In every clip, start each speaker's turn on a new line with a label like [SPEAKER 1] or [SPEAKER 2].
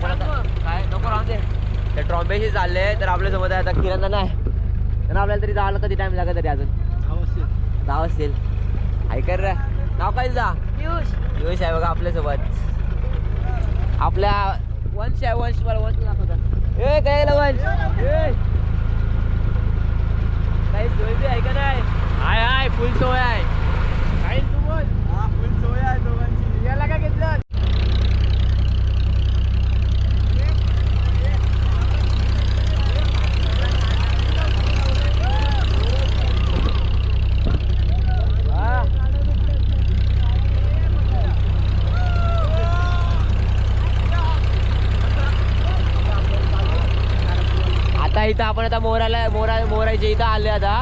[SPEAKER 1] आपण आता काय? नको राहून दे. तर ट्रॉम्बेशी चालले तर आपल्यासोबत आहे आता किरण नाही तर आपल्याला तरी जायला कधी टाइम लागत तरी अजून? दहा असेल. ऐकर रे. नाव काय जा पियुष. आहे बघा आपल्यासोबत. आपल्या वंश आहे वंश मला वंश दाखवतात ए काय वंश? ए. काही सोय बी आहे का नाही? हाय हाय फुल सोय आहे काही तू बोल याला काय घेतलं हा. आता इथं आपण आता मोराला मोरा मोराच्या इथं आले आता.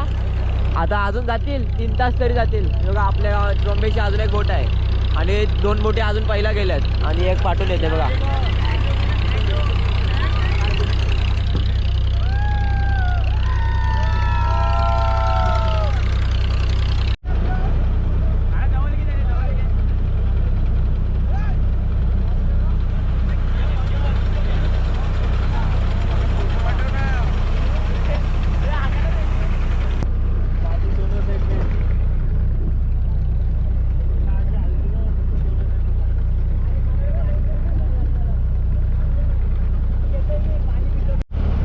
[SPEAKER 1] आता अजून जातील तीन तास तरी जातील. बघा आपल्या गावात अजून एक बोट आहे. आणि दोन बोटी अजून पहिला गेल्यात. आणि एक पाठवून येते बघा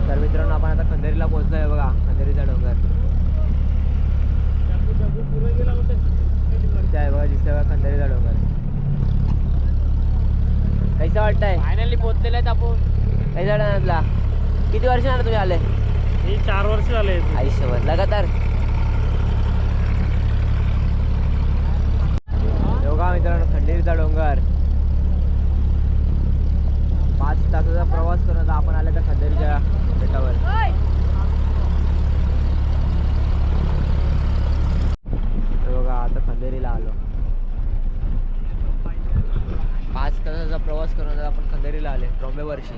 [SPEAKER 1] तर मित्रांनो आपण आता खंदेरीला पोहोचलोय बघा खंदेरीचा डोंगर इथे आहे बघा दिसतोय बघा खंदेरीचा डोंगर कैसा वाटतंय
[SPEAKER 2] फायनली पोहोचलेले आहेत आपण
[SPEAKER 1] कैसा वाटला किती वर्ष झालं तुम्ही आले
[SPEAKER 2] ही चार वर्ष झाले
[SPEAKER 1] आयुष्यभर लगातार योगा मित्रांनो खंडेरीचा डोंगर पाच तासाचा प्रवास करून आता आपण आले तर खंडेरीच्या बेटावर. बघा आता खंदेरीला आलो. पाच तासाचा प्रवास करून आता आपण खंदेरीला आले ट्रॉम्बे वर्षी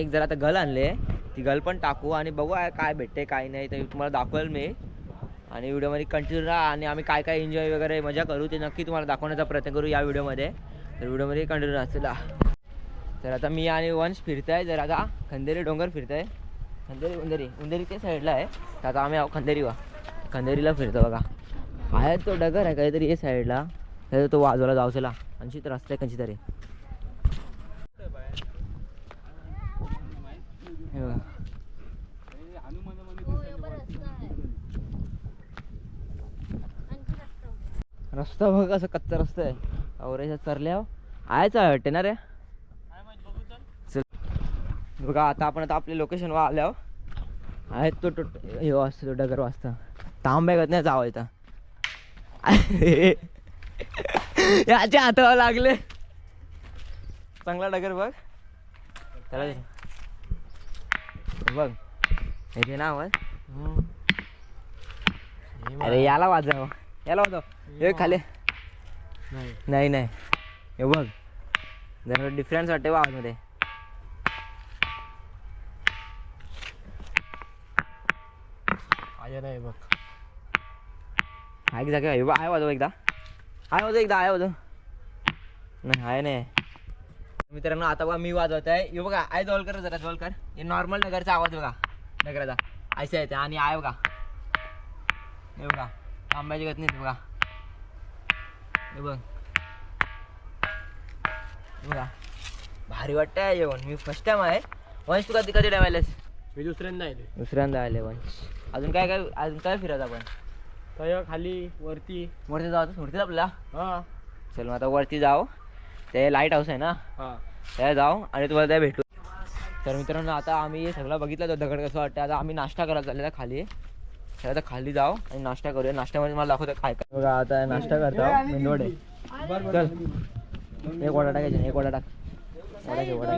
[SPEAKER 1] एक जरा आता गल आणले. ती गल पण टाकू आणि बघू काय भेटते काय नाही. ते तुम्हाला दाखवेल मी. आणि व्हिडिओमध्ये कंटिन्यू राहा आणि आम्ही काय काय एन्जॉय वगैरे मजा करू ते नक्की तुम्हाला दाखवण्याचा प्रयत्न करू या व्हिडिओमध्ये. तर व्हिडिओमध्ये कंटिन्यू राहा चला. तर आता मी आणि वंश फिरताय जर आता खंदेरी डोंगर फिरताय. खंदेरी उंदेरी. उंदेरी ते साईडला आहे. तर आता आम्ही आहो खंदेरी वा खंदेरीला फिरतो बघा. आहे तो डगर आहे काहीतरी हे साईडला तर तो वाजवला जावचला आणि रस्ता आहे कंची तरी हे बघा रस्ता बघ कसं कच्चा रस्ता आहे. आवरेच्या चरल्यावर आहेच आहे वाटते ना रे? चल. बघा आता आपण आता आपल्या लोकेशनवर आल्यावर आहेत तो तो हे वाजता तो डगर वाजता. तांबे गत नाही जावं इथं. याच्या हातावर लागले. चांगला डगर बघ. त्याला दे. बघ. हे ना आवाज. अरे याला वाजव. याला वाजव हे खाली. नाही. नाही हे बघ. जरा डिफरन्स वाटते आवाजमध्ये
[SPEAKER 2] आया नाही बघ.
[SPEAKER 1] आहे की जागे? आहे आहे वाजव एकदा. आहे वाजव एकदा आहे वाजव नाही आहे नाही. मित्रांनो आता बघा मी वाजवत आहे हे बघा आहे जवळ कर जरा जवळ कर हे नॉर्मल नगरचा आवाज बघा. नगराचा. ऐसा येते आणि आहे बघा. हे बघा. आंब्याची नाही बघा. हे बघ. बघा. भारी वाटतंय जेवण. मी फर्स्ट टाइम आहे. वंश तू कधी कधी टाइम
[SPEAKER 2] मी दुसऱ्यांदा आहे
[SPEAKER 1] दुसऱ्यांदा आले वंश. अजून काय काय अजून काय फिरत आपण?
[SPEAKER 2] तर खाली वरती.
[SPEAKER 1] वरती जाऊ सोडतील आपल्याला?
[SPEAKER 2] हा.
[SPEAKER 1] चल मग आता वरती जाऊ. ते लाइट हाऊस आहे ना?
[SPEAKER 2] हा.
[SPEAKER 1] त्या जाऊ आणि तुम्हाला त्या भेटू. तर मित्रांनो आता आम्ही हे सगळं बघितलं. तो दगड कसं वाटतं आता आम्ही नाश्ता करायला चाललेला खाली. तर आता खाली जाऊ आणि नाश्ता करूया. नाश्त्यामध्ये मला दाखवतो काय काय. बघा आता नाश्ता करतो. मेंदवडे. चल. एक वडा टाकायचे एक वडा टाक. वडा घे वडा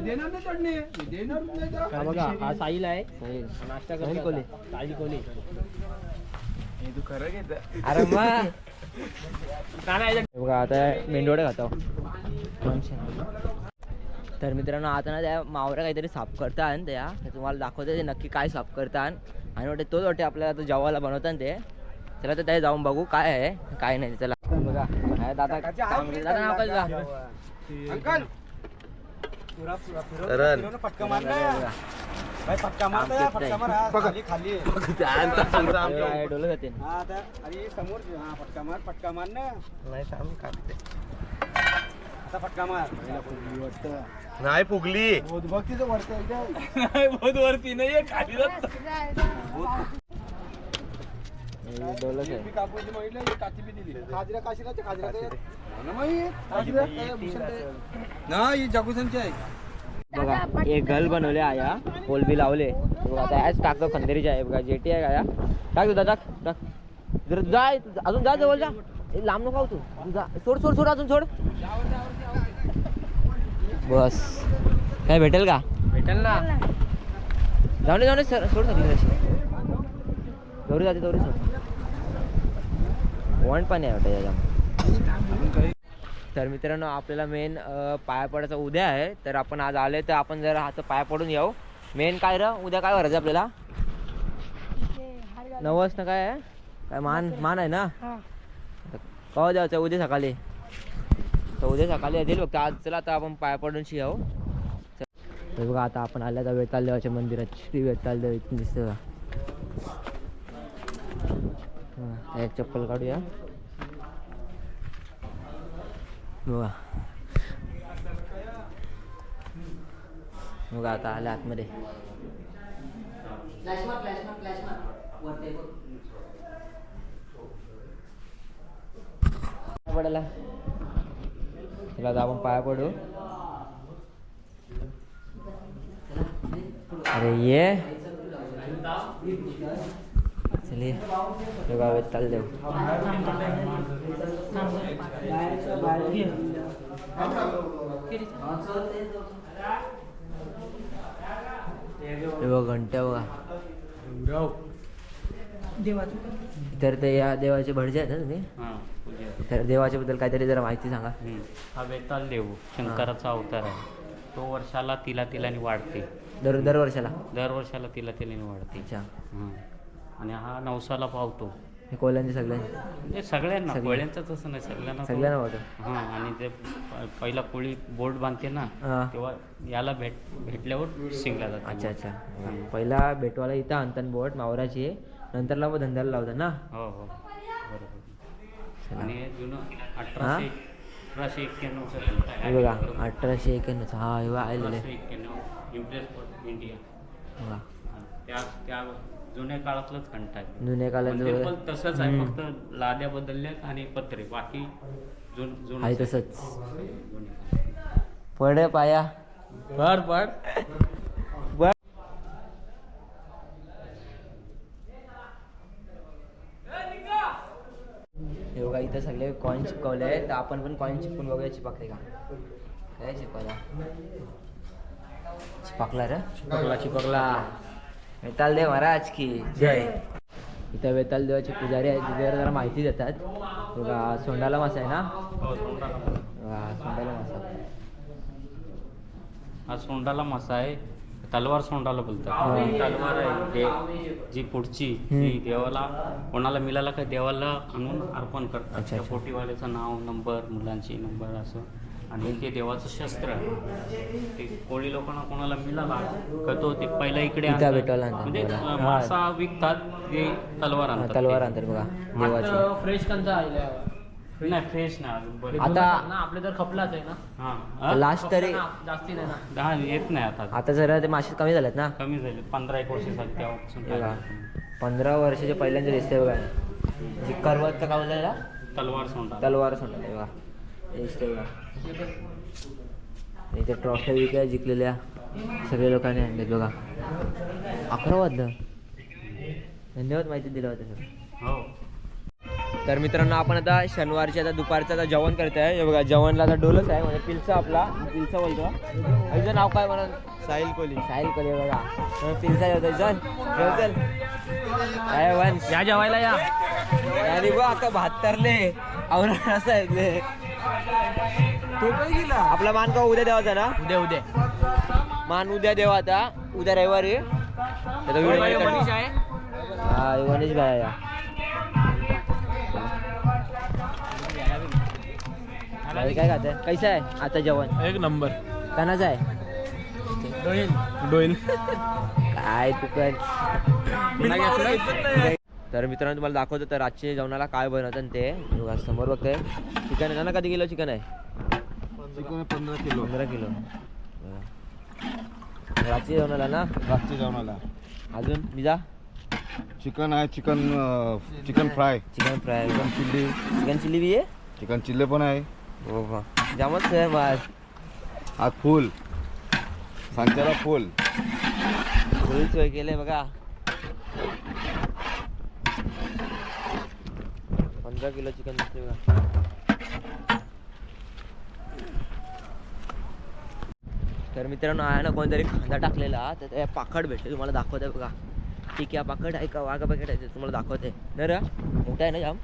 [SPEAKER 2] बघा हा साहिल आहे.
[SPEAKER 1] साहिल.
[SPEAKER 2] नाश्ता करतो
[SPEAKER 1] कोले.
[SPEAKER 2] साहिल कोले
[SPEAKER 1] अरे मग बघा आता मेंदवडे खातो. तर मित्रांनो आता ना त्या मावऱ्या काहीतरी साफ करतात त्या ते तुम्हाला दाखवते ते नक्की काय साफ करतात. आणि वाटते तोच वाटते आपल्याला आता जेवायला बनवतात ते. चला तर त्या जाऊन बघू काय आहे काय नाही चला. बघा. दादा दादा नाव काय तुझं?
[SPEAKER 3] अंकल!
[SPEAKER 1] काय डोलं जाते
[SPEAKER 3] नाही. फुगली
[SPEAKER 1] हे डोलंच आहे. बघा एक गल बनवले आया. पोल बी लावले. बघा आता याच टाकतो खंदेरीचे आहे. बघा जेटी आहे आया. टाक तुझा टाक टाक. जर जाय अजून जा जवळ जा. लांब नको तू. सोड सोड सोड अजून सोड. बस. काय भेटेल का?
[SPEAKER 2] भेटेल ना.
[SPEAKER 1] जाऊन दे जाऊन दे सर सोड सगळी कशी दौरी जाते दौरी सोड. वन पाणी आहे वाटतं याच्या तर मित्रांनो आपल्याला मेन पाया पडायचा उद्या आहे. तर आपण आज आले तर आपण जरा हात पाया पडून येऊ. मेन काय र? उद्या काय भरायचं आपल्याला? नवस ना काय आहे? काय मान मान आहे ना? कवा द्यायचं उद्या सकाळी. तर उद्या सकाळी येतील बघ. आज चला आता आपण पाय पडून शियाव तर बघा आता आपण आल्या तर वेताल देवाच्या मंदिरात. श्री वेताल देव इथून दिसतं एक चप्पल काढूया. बघा. बघा आता आल्या आतमध्ये. पडला चला आता आपण पाया पडू. अरे ये. चलिए बाबे चाल देऊ. हे बघा घंट्या बघा. तर ते या देवाचे भटजे आहेत ना तुम्ही? तर देवाच्या बद्दल काहीतरी जरा माहिती सांगा.
[SPEAKER 4] हा वेताल देव शंकराचा अवतार आहे. तो वर्षाला तिला तिलाने वाढते.
[SPEAKER 1] दर दर वर्षाला?
[SPEAKER 4] दर वर्षाला तिला तिलाने वाढते.
[SPEAKER 1] अच्छा.
[SPEAKER 4] हं. आणि हा नवसाला पावतो.
[SPEAKER 1] हे कोल्यांचे सगळे?
[SPEAKER 4] म्हणजे सगळ्यांना
[SPEAKER 1] सगळे.
[SPEAKER 4] कोळ्यांचं तसं नाही सगळ्यांना तो-
[SPEAKER 1] सगळ्यांना वाटतं
[SPEAKER 4] हां आणि ते प- पहिला कोळी बोट बांधते ना
[SPEAKER 1] हा.
[SPEAKER 4] तेव्हा याला भेट भेटल्यावर शिंगला जाते.
[SPEAKER 1] अच्छा. अच्छा. पहिला भेटवाला इथं आणतात बोट मावराची नंतरला मग धंद्याला लावतात ना
[SPEAKER 4] हो हो. बरोबर. आणि हे जुनं अठराशे अठराशे एक्क्याण्णवचं आहे.
[SPEAKER 1] हे बघा अठराशे एक्याण्णव हा हे बघा आलेले
[SPEAKER 4] अठराशे एक्क्याण्णव इम्प्रेस फॉर इंडिया
[SPEAKER 1] बघा.
[SPEAKER 4] त्या त्या जुन्या काळातलंच घंटा आहे.
[SPEAKER 1] जुन्या काळात
[SPEAKER 4] पण ते
[SPEAKER 1] जो-
[SPEAKER 4] पण तसंच आहे
[SPEAKER 1] हम्म.
[SPEAKER 4] फक्त लाद्या बदलल्यात आणि पत्रे. बाकी जुन जुनं
[SPEAKER 1] आहे तसंच. पड पाया.
[SPEAKER 2] पड पड.
[SPEAKER 1] कॉईन चिपकवले आहे तर आपण पण कॉईन चिपकून बघूया चिपकले का? काय चिपकला. चिपकला रे? चिपकला चिपकला. वेताल देव महाराज की. जय. इथं वेताल देवाचे पुजारी आहेत तिथे जरा माहिती देतात. बघा सोंडाला मासा आहे ना? बघा, सोंडाला मासा.
[SPEAKER 4] हा सोंडाला मासा आहे. तलवार सोंडाला. बोलतात ही तलवार आहे दे- जी पुढची देवाला कोणाला मिळाला का देवाला आणून अर्पण करतात
[SPEAKER 1] अच्छा,
[SPEAKER 4] त्या
[SPEAKER 1] अच्छा.
[SPEAKER 4] पोटीवाल्याचं नाव नंबर मुलांची नंबर असं आणि ते देवाचं शस्त्र आहे ते कोळी लोकांना कोणाला मिळाला का तो ते पहिला इकडे
[SPEAKER 1] इथं
[SPEAKER 4] आणतात.
[SPEAKER 1] भेटायला आणतात
[SPEAKER 4] म्हणजे
[SPEAKER 1] देवाला.
[SPEAKER 4] अं,
[SPEAKER 1] हा.
[SPEAKER 4] मासा विकतात ते तलवार आणतात
[SPEAKER 1] तलवार. आणतात बघा देवाची
[SPEAKER 2] फ्रेश कंचा आले
[SPEAKER 4] नाही फ्रेश अजून बरं.
[SPEAKER 1] आता-
[SPEAKER 2] ना आपले तर खपलाच आहे ना.
[SPEAKER 4] हा?
[SPEAKER 1] लास्ट तरी
[SPEAKER 2] ना, जास्ती नाही ना.
[SPEAKER 4] दहा येत नाही आता.
[SPEAKER 1] आता जरा ते मासे कमी झालेत ना?
[SPEAKER 4] कमी झाले पंधरा एक वर्ष झाली तेव्हापासून
[SPEAKER 1] बघा. पंधरा वर्षाच्या पहिल्यांदा दिसते बघा. जी करवत का काय बोललेला
[SPEAKER 4] तलवार सोंडा.
[SPEAKER 1] तलवार सोडले बघा. हे दिसते बघा. इथे ट्रॉफ्या विकल्या जिंकलेल्या सगळ्या लोकांनी आणल्यात बघा. अकरा वाजलं. धन्यवाद माहिती दिलं होतं सर
[SPEAKER 4] हो.
[SPEAKER 1] तर मित्रांनो आपण आता शनिवारच्या आता दुपारचं आता जेवण करत आहे हे बघा जेवणला आता डोलच आहे. म्हणजे पिलचा आपला पिलचा बोलतो. हिचं नाव काय म्हणा
[SPEAKER 3] साहिल कोली.
[SPEAKER 1] साहिल कले बघा. पिलचा जेवतो चल चल. काय वंश
[SPEAKER 2] या जेवायला या.
[SPEAKER 1] आणि बघ आता बहात्तरले. औरंग असं ऐकले
[SPEAKER 3] तो. काय गेला?
[SPEAKER 1] आपला मान का उद्या देवाचा ना?
[SPEAKER 2] उद्या उद्या.
[SPEAKER 1] मान उद्या देवा आता. उद्या रविवारी. त्याचा व्हिडिओ.
[SPEAKER 2] आहे.
[SPEAKER 1] हा गणेश भाई भाई काय खात आहे कैसा आहे? आता जेवण?
[SPEAKER 3] एक नंबर.
[SPEAKER 1] कणाचं आहे?
[SPEAKER 3] डोईल
[SPEAKER 1] काय तू पण तर मित्रांनो तुम्हाला दाखवतो तर रातचे जेवणाला काय बनवतात ते. बघा समोर बघताय. चिकन आहे ना? कधी किलो चिकन आहे?
[SPEAKER 3] चिकन पंधरा किलो.
[SPEAKER 1] पंधरा किलो. रातचे जेवणाला ना?
[SPEAKER 3] रातच्या जेवणाला.
[SPEAKER 1] अजून बिजा
[SPEAKER 3] चिकन आहे chicken chicken fry.
[SPEAKER 1] Chicken fry.
[SPEAKER 3] Chicken chilli.
[SPEAKER 1] Chicken chilli बी आहे?
[SPEAKER 3] चिकन चिल्ले पण आहे.
[SPEAKER 1] हो जामच आहे बस
[SPEAKER 3] हा फुल. सांच्याला फुल.
[SPEAKER 1] फुल सोय केले बघा. पंधरा किलो चिकन दिसते बघा. तर मित्रांनो आहे ना कोणतरी खांदा टाकलेला. तर ते पाकड भेटते तुम्हाला दाखवते बघा. ठीक आहे पाकड आहे का वाघा पाकड आहे ते तुम्हाला दाखवते नर मोठा आहे ना जाम?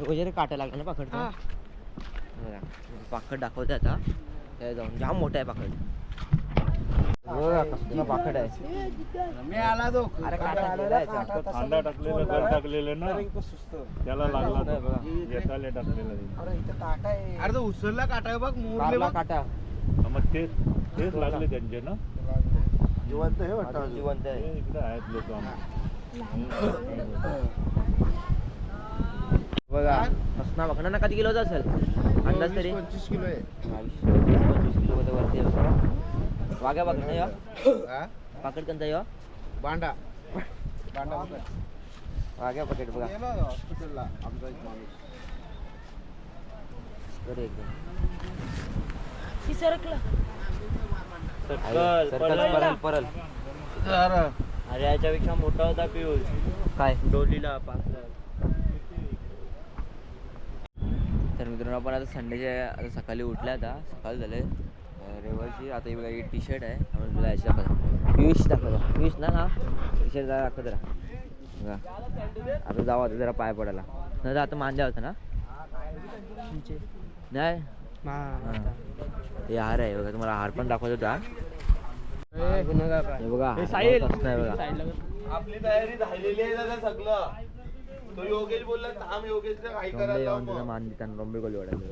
[SPEAKER 1] वगैरे काटा लागला ना पाकड बघा पाकड दाखवते आता. त्या जाऊन जाम मोठा आहे कसला पाकड आहे.
[SPEAKER 3] मी आला तो.
[SPEAKER 1] अरे काटा गेला याच्यात.
[SPEAKER 5] कांदा टाकलेलं घर टाकलेलं ना? त्याला लागला टाकलेलं
[SPEAKER 3] अरे तो उसरला काटा आहे बघ मोरले बघ.
[SPEAKER 1] काटा.
[SPEAKER 5] हा, मग तेच तेच लागले त्यांचे ना?
[SPEAKER 3] जिवंत आहे
[SPEAKER 1] अजून. जिवंत आहे.
[SPEAKER 5] इकडे आहेत लोक
[SPEAKER 1] बघा. असणार बघ. ना कधी किलोचा असेल? अंदाज तरी.
[SPEAKER 3] पंचवीस किलो आहे.
[SPEAKER 1] पंचवीस किलो मध्ये वरती आहे. वाघ्या ना या? पाकड कोणता या
[SPEAKER 3] बांडा. बांडा.
[SPEAKER 1] वाघ्या पकेट बघा.
[SPEAKER 3] गेलो हॉस्पिटलला. आमचा एक माणूस.
[SPEAKER 1] बरं एकदम
[SPEAKER 5] सकल,
[SPEAKER 1] सर्कल. परल परल
[SPEAKER 5] अरे याच्यापेक्षा मोठा होता पियुष.
[SPEAKER 1] काय?
[SPEAKER 5] डोलीला पाचला
[SPEAKER 1] तर मित्रांनो आपण आता संडेच्या आता सकाळी उठल्या आता. सकाळ झाले रविवारची आता ही बघा ही टी शर्ट आहे. आपण तुला याची दाखवतो. पियुष दाखवतो. पियुष ना ना टी शर्ट जरा दाखव जरा. बघा. आता जाऊ आता जरा पाय पडायला. नाही आता मांजा होता ना? नाही? हां. हार आहे बघा तुम्हाला हार पण दाखवत होता. बघा बघा.
[SPEAKER 3] आपली तयारी झालेली आहे दादा सगळं. तो योगेश बोलला थांब करायला
[SPEAKER 1] येऊन
[SPEAKER 3] लाव मग.
[SPEAKER 1] मान देताना रोंबे गोली ओढायचे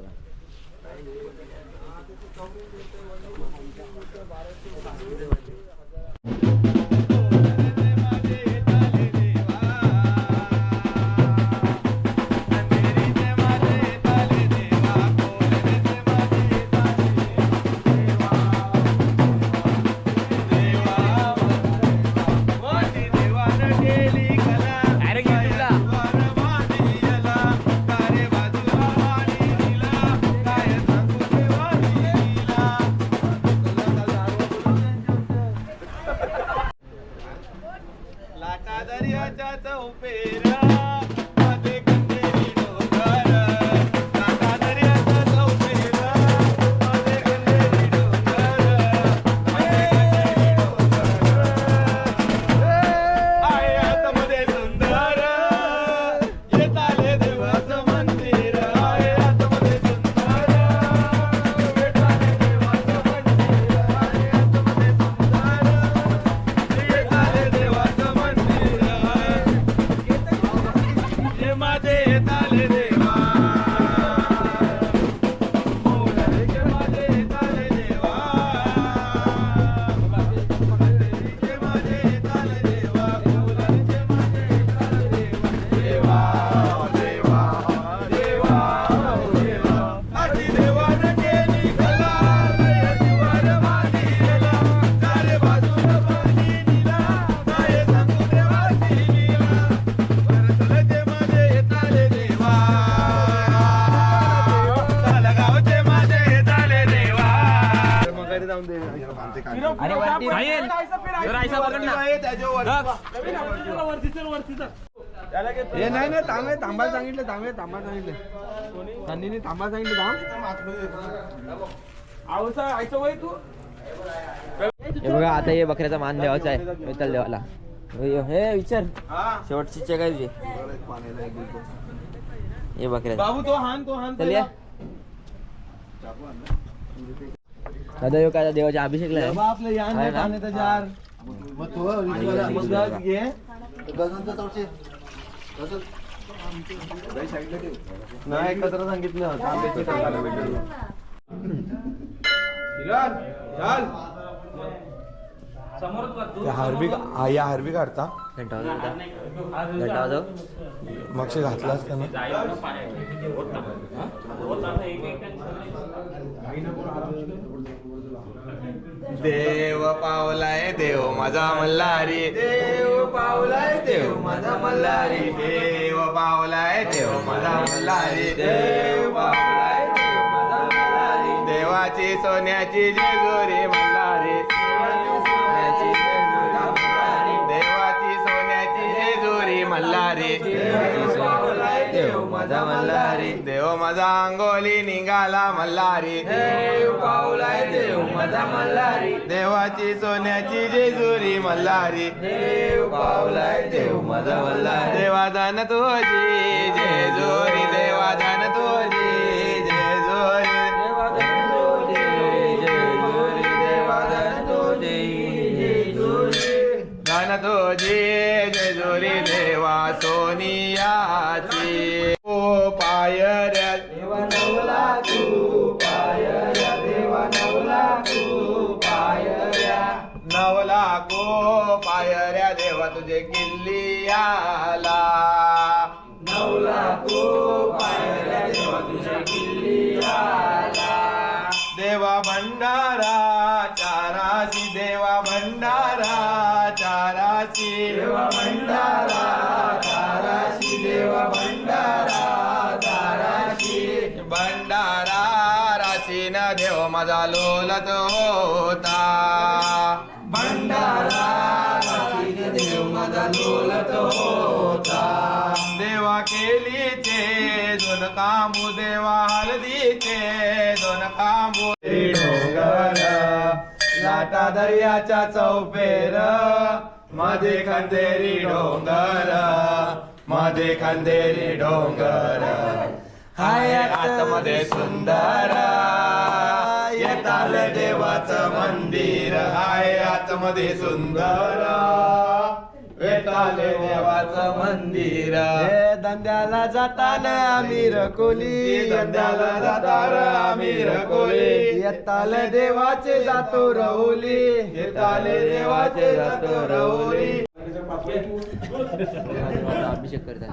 [SPEAKER 3] हे नाही. नाही थांबे थांबा सांगितलं थांबे थांबा सांगितलं. त्यांनी थांबा. सांगितलं
[SPEAKER 1] हे बघा आता हे बकऱ्याचा मान देवाचा आहे विठ्ठल देवाला. हे हे विचार. शेवटची काय तुझी हे बकऱ्या
[SPEAKER 3] बाबू तो हान तो हान
[SPEAKER 1] चल या. दादा ह्यो काय देवाच्या अभिषेकला आहे
[SPEAKER 3] आपलं यान
[SPEAKER 1] आहे ना?
[SPEAKER 3] पाण्याचा जार. मग तो मग घे. नाही एकत्र सांगितलं. तांब्याची टाकायला भेटेल. किरण, चल. या हरबी हा, या हरबी काढता
[SPEAKER 1] घंटा वाजव होता. घंटा वाजव.
[SPEAKER 3] मगशी घातला असता ना? देव पावलाय देव माझा मल्हारी. देव पावलाय देव माझा मल्हारी. देव पावलाय देव माझा मल्हारी. देव पावलाय देव माझा मल्हारी. देवाची सोन्याची जेजुरी मल्हारी. सोन्याची देवाची सोन्याची जेजुरी मल्हारी. माझा मल्हारी. देव माझा अंगोली निघाला मल्हारी. देव पावलाय देव माझा मल्हारी. देवाची सोन्याची जेजुरी मल्हारी. देव पावलाय देव माझा मल्हारी. देवा जाण तुझी जेजुरी. देवा जाण तुझी जेजुरी. देवा जाण तुझी जेजुरी. देवा जाण तुझी जेजुरी. तुझी जेजुरी. देवा सोनियाची ओ पायऱ्या देवा नवला तू पायऱ्या. देवा नवला तू पायऱ्या. नवला को पायऱ्या देवा तुझे किल्ली आला. नवला को पायऱ्या देवा तुझे किल्ली आला. देवा भंडारा चाराशी देवा भंडारा चाराशी देवा भंडारा माझा लोलत होता. भंडारा देव माझा लोलत होता देवा केलीचे दोन कामू देवा हळदीचे दोन कामू डोंगर लाटा दर्याच्या चौफेरमध्ये खंदेरी डोंगरमध्ये खंदेरी डोंगर. हाय आतमध्ये सुंदर. येताल देवाचं मंदिर हाय आतमध्ये सुंदर. वेताले देवाचं मंदिर. हे धंद्याला जाताना आम्ही रकोली धंद्याला जाताना आम्ही रकोली येताल देवाचे जातो रवली येताले देवाचे जातो रवली
[SPEAKER 1] अभिषेक करतात.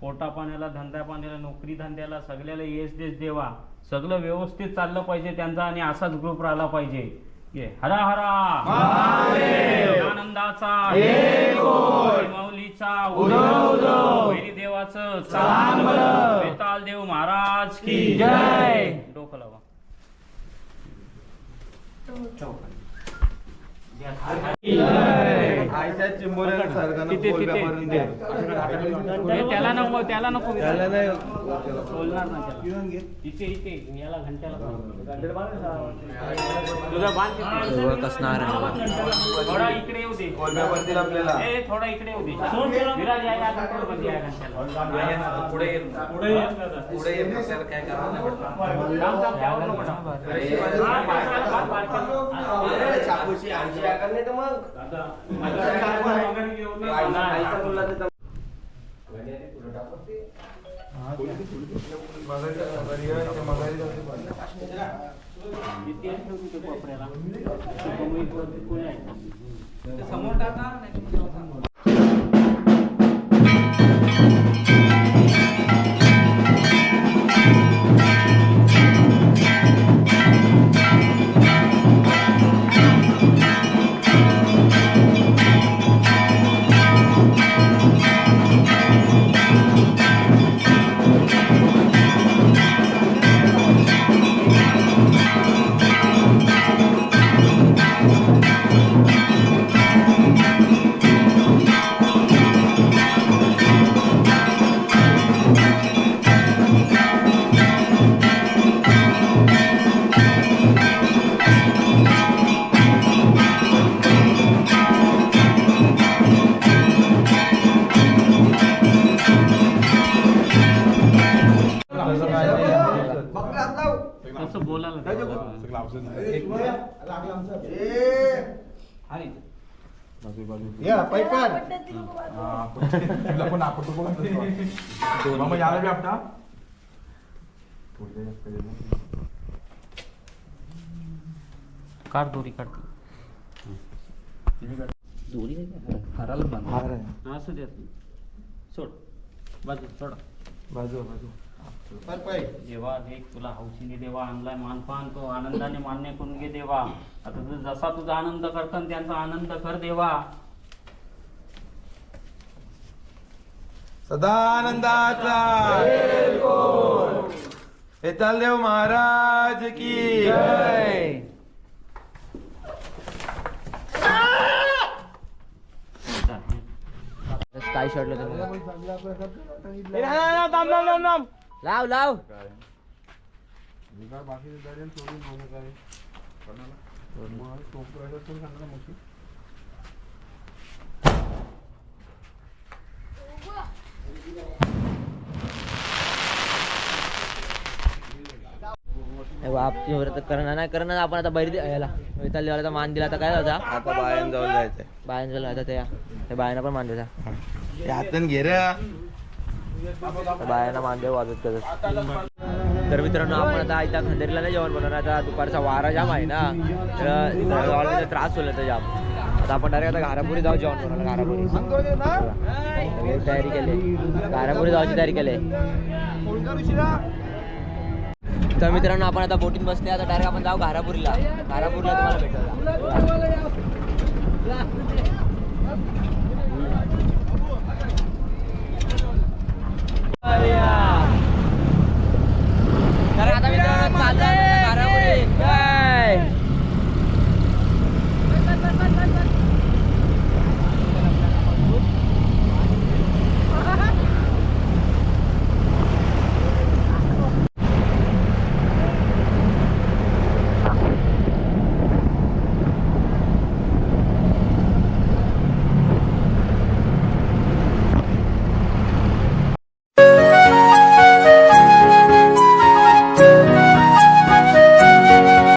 [SPEAKER 4] पोटा पाण्याला धंदा पाण्याला नोकरी धंद्याला सगळ्याला येस देश देवा. सगळं व्यवस्थित चाललं पाहिजे त्यांचा आणि असाच ग्रुप राहिला पाहिजे. हरा हरा. आनंदाचा. माऊलीचा देवाचं. बेताल देव महाराज की जय.
[SPEAKER 3] चौपन
[SPEAKER 4] तिथे- तिथे- त्याला नको त्याला नको
[SPEAKER 3] त्याला नाही.
[SPEAKER 4] बोलणार ना त्याला. इथे इथे याला घंट्याला तुझा बांध तिथे.
[SPEAKER 1] सर्व कसणार आहे.
[SPEAKER 4] थोडा इकडे येऊ दे. ए थोडा इकडे येऊ दे. विराज थोडं घंट्याला. पुढे काय नको टाकू. हा.
[SPEAKER 3] चाकूची आकार नाही तर मग.
[SPEAKER 2] समोर टाका
[SPEAKER 3] नाही मग याला बी आपटा
[SPEAKER 4] काढ दोरी दोरी असू सोड बाजू सोड
[SPEAKER 3] बाजू बाजू
[SPEAKER 4] देवा देख तुला हौशीने देवा आणलाय मानपान तो आनंदाने मान्य करून घे देवा. आता तू जसा तुझा आनंद करतो त्यांचा आनंद कर देवा.
[SPEAKER 3] सदानंदाचा हेताल देव महाराज की जय.
[SPEAKER 1] काय शॉटला लाव लाव. बापची करणार नाही करणार आपण आता बैरी याला. वेताल देवाला मान दिला आता काय होता
[SPEAKER 3] आता बाहेर जाऊन जायचंय
[SPEAKER 1] बायन आता त्या. बायांना पण मान द्यायचा
[SPEAKER 3] ते हातून घे
[SPEAKER 1] बायांना मान देऊ वाजत करत. तर मित्रांनो आपण आता इथं खंडेरीला नाही जेवण बनवणार. आता दुपारचा वारा जाम आहे ना. तर त्रास होईल तर जाम. आता आपण डायरेक्ट आता घारापुरी जाऊ जेवण करून घारापुरी. तयारी केली. घारापुरी जायची तयारी केली. तर मित्रांनो आपण आता बोटीत बसले आता डायरेक्ट आपण जाऊ घारापुरीला. घारापुरीला तुम्हाला भेटल आता मित्रांनो